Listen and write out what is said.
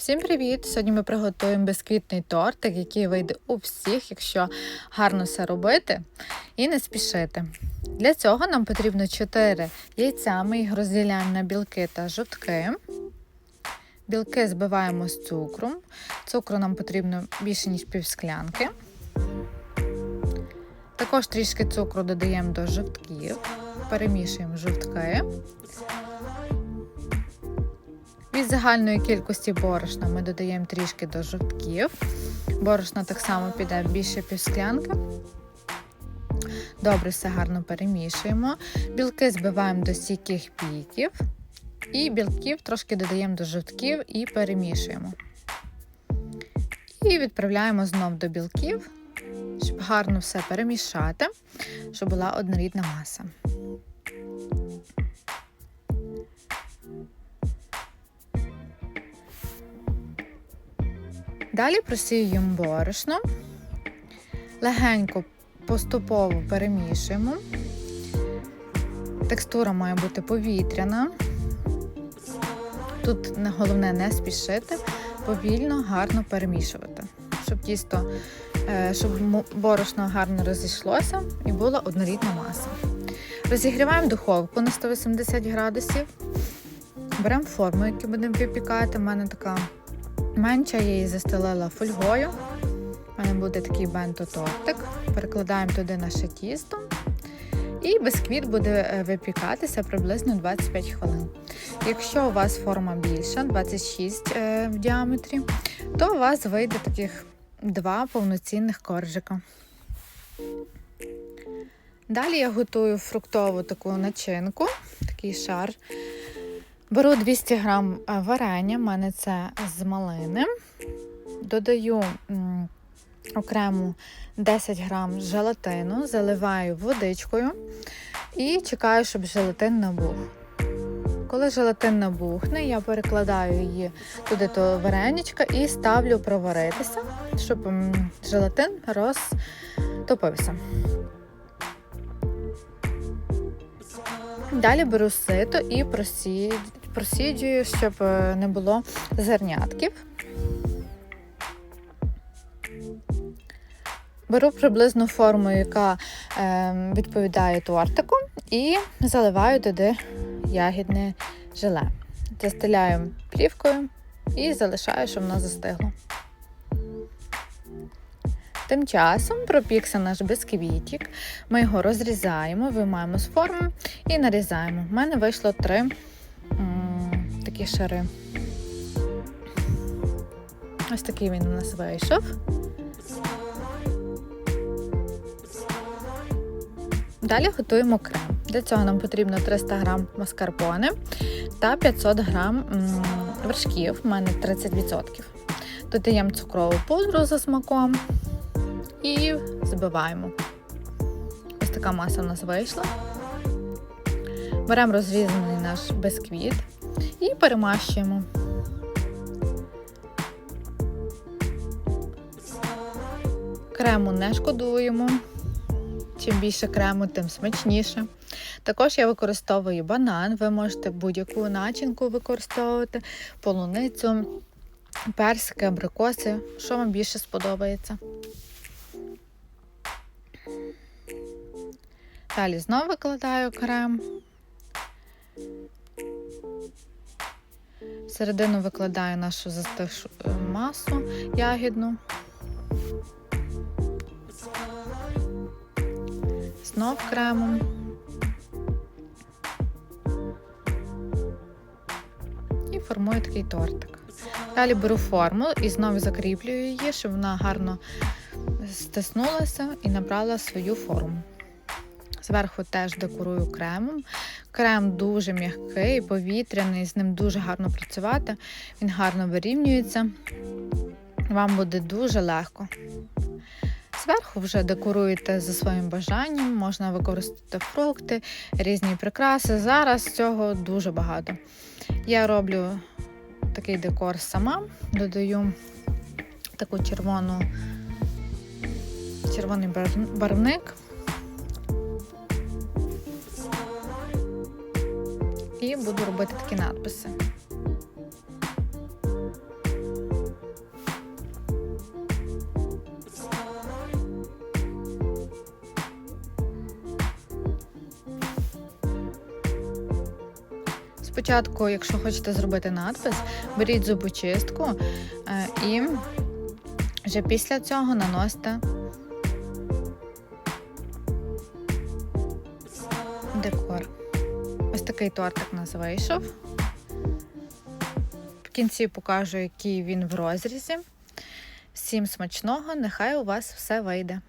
Всім привіт! Сьогодні ми приготуємо безквітний тортик, який вийде у всіх, якщо гарно все робити і не спішити. Для цього нам потрібно 4 яйця, ми їх розділяємо на білки та жовтки. Білки збиваємо з цукром. Цукру нам потрібно більше, ніж пів склянки. Також трішки цукру додаємо до жовтків, перемішуємо жовтки. Від загальної кількості борошна ми додаємо трішки до жовтків. Борошна так само піде більше півсклянки. Добре, все гарно перемішуємо. Білки збиваємо до стійких піків. І білків трошки додаємо до жовтків і перемішуємо. І відправляємо знов до білків, щоб гарно все перемішати, щоб була однорідна маса. Далі просіюємо борошно, легенько поступово перемішуємо. Текстура має бути повітряна. Тут головне не спішити, повільно, гарно перемішувати, щоб тісто, щоб борошно гарно розійшлося і була однорідна маса. Розігріваємо духовку на 180 градусів. Беремо форму, яку будемо випікати. У мене така менша, я її застелила фольгою. У мене буде такий бенто-тортик. Перекладаємо туди наше тісто. І бисквіт буде випікатися приблизно 25 хвилин. Якщо у вас форма більша, 26 в діаметрі, то у вас вийде таких два повноцінних коржика. Далі я готую фруктову таку начинку, такий шар. Беру 200 грам варення, в мене це з малини. Додаю окремо 10 грам желатину, заливаю водичкою і чекаю, щоб желатин набух. Коли желатин набухне, я перекладаю її туди до вареничка і ставлю проваритися, щоб желатин розтопився. Далі беру сито і просію просіджую, щоб не було зернятків. Беру приблизну форму, яка е, відповідає тортику, і заливаю туди ягідне желе. Застеляю плівкою і залишаю, щоб воно застигло. Тим часом пропікся наш бисквітик. Ми його розрізаємо, виймаємо з форми і нарізаємо. У мене вийшло три такі шари. Ось такий він у нас вийшов. Далі готуємо крем. Для цього нам потрібно 300 г маскарпоне та 500 г вершків, у мене 30%. Додаємо цукрову пудру за смаком і збиваємо. Ось така маса у нас вийшла. Беремо розрізаний наш бисквіт і перемащуємо. Крему не шкодуємо. Чим більше крему, тим смачніше. Також я використовую банан, ви можете будь-яку начинку використовувати, полуницю, персики, абрикоси, що вам більше сподобається. Далі знову викладаю крем. Всередину викладаю нашу застигшу масу ягідну. Знов кремом. І формую такий тортик. Далі беру форму і знову закріплюю її, щоб вона гарно стиснулася і набрала свою форму. Зверху теж декорую кремом. Крем дуже м'який, повітряний, з ним дуже гарно працювати, він гарно вирівнюється. Вам буде дуже легко. Зверху вже декоруєте за своїм бажанням, можна використати фрукти, різні прикраси. Зараз цього дуже багато. Я роблю такий декор сама, додаю таку червону, червоний барвник. і буду робити такі надписи. Спочатку, якщо хочете зробити надпис, беріть зубочистку е, і вже після цього наносите такий тортик у нас вийшов. В кінці покажу, який він в розрізі. Всім смачного, нехай у вас все вийде.